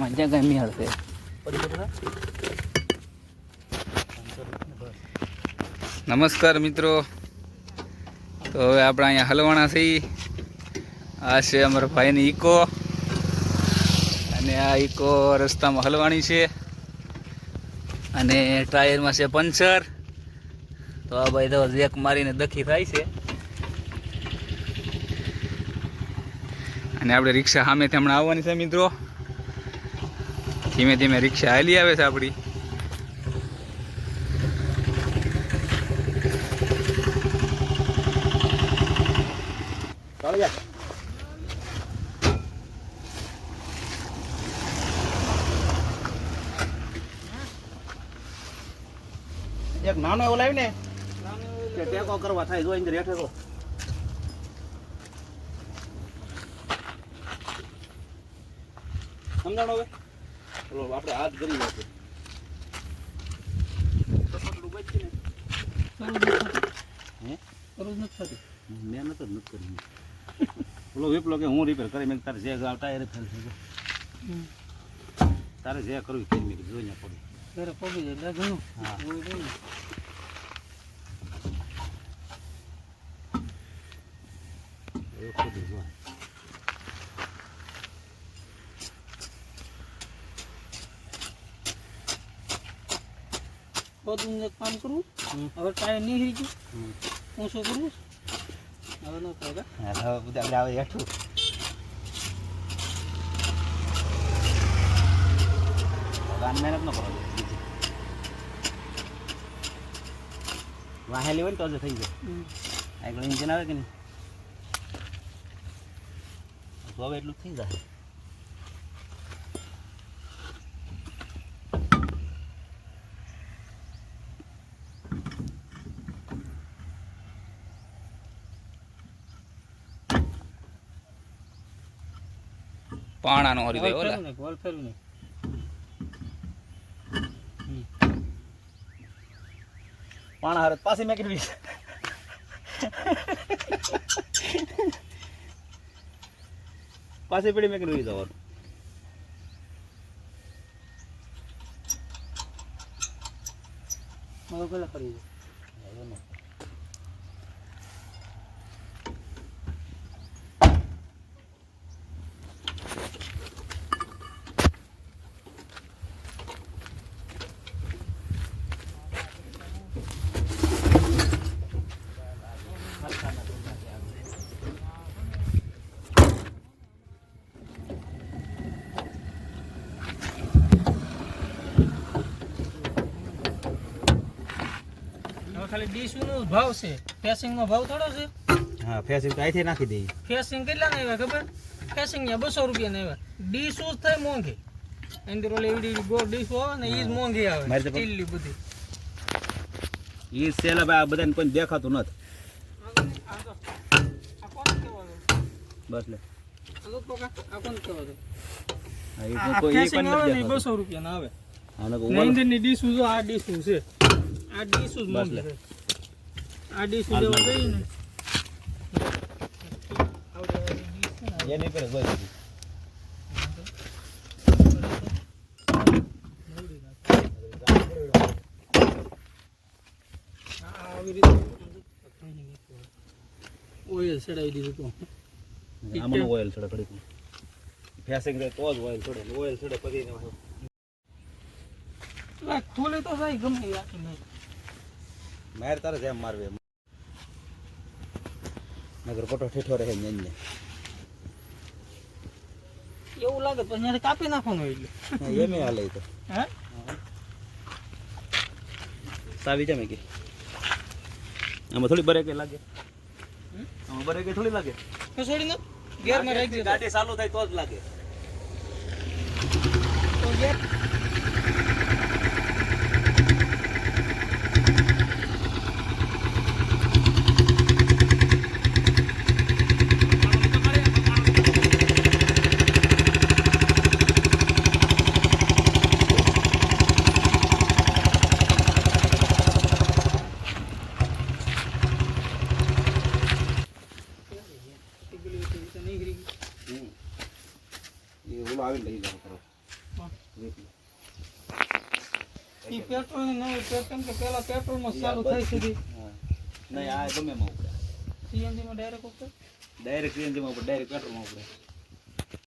આમાં ગમી હશે નમસ્કાર મિત્રો. તો હવે આપણે અહીંયા હલવાણા છીએ. આ છે અમારા ભાઈની ઈકો. અને આ ઈકો રસ્તામાં હલવાણી છે. અને ટાયરમાં છે પંચર. તો આ ભાઈ તો જેક મારીને દખી થાય છે. અને આપણે રિક્ષા સામેથી હમણાં આવવાની છે મિત્રો. ધીમે ધીમે રિક્ષા હાલી આવે છે આપણી. એક નાનો એવો લાવી ને કે ટેકો કરવા થાય, જો અંદર હેઠે તો સમજાણો હવે? ઓલો આપણે હાથ કરી નાખીએ. મહેનત જ નથી કરી ઓલો વિપલો કે હું રિપેર કરી મેં તારે જે ટાયર ફેલ થઈ તારે જે કરવું કરી મેં જોઈને પડી હા એવું ખોટું જો કામ કરું હવે ટાયર નહીં હરી ગયું. હું શું કરું? હવે ન હા, હવે બધા આવે હેઠું. મહેનત ન કરો. વાહેલી હોય ને તો જ થઈ જાય. આગળ ઇન્જિન આવે કે નહીં? હવે એટલું થઈ જાય. પાણાનો હરી જાય ઓલા. પાણા હરત પાછી મેં કરવી પાછી પડી મેં કરવી જવાનું મારો પેલા કરી દે હવે ખાલી ડીશ નો ભાવ છે. ફેસિંગ નો ભાવ થોડો છે. હા ફેસિંગ તો અહીંથી નાખી દઈએ. ફેસિંગ કેટલા ના આવ્યા ખબર? ફેસિંગ ને બસો રૂપિયા ના આવ્યા. ડીશ જ થાય મોંઘી. એની ઓલી એવડી ગોળ ડીશ હોય ને એ જ મોંઘી આવે. સ્ટીલની બધી. એ સેલા ભાઈ આ બધાને કોઈ દેખાતું નથી. બસ લે. આ તો કોકા આ એ દેખાતું. બસો રૂપિયા ના આવે. આને તો ને ઓવર- અંદરની ડીશું જો આ ડીશું છે. આ ડીશું જ મોંઘી આ ડીશું લેવા. જઈએ ને એની પર હોય ઓઇલ ચડાવી દીધું તો. આમાંનો ઓઇલ ચડે ઘડીકમાં. ફેસિંગ રહે તો જ ઓઇલ ચડે ઓઇલ ચડે પછી ખોલે તો જાય ગમે નહીં માર તારે જેમ મારવે નગર કોટો ઠેઠો રહે ને. એવું લાગે તો અહીંયાથી કાપી નાખવાનું એટલે. એમ હાલે તો. હે? સાવી જમે કે આમાં થોડી બરેકે લાગે. આમાં બરેકે થોડી લાગે. ખસોડીને ગેરમાં રાખી ગાડી ચાલુ થાય તો જ લાગે. તો ગેર આવીને લઈ જાવ કરો. ઈ પેટ્રોલની નવી પેટર્ન કે પેલા પેટ્રોલમાં ચાલુ થાય સુધી નહીં આ ગમે ઉપડે. સીએનજી માં ડાયરેક્ટ ઉપર ડાયરેક્ટ સીએનજીમાં ઉપડે ડાયરેક્ટ પેટ્રોલમાં ઉપડે.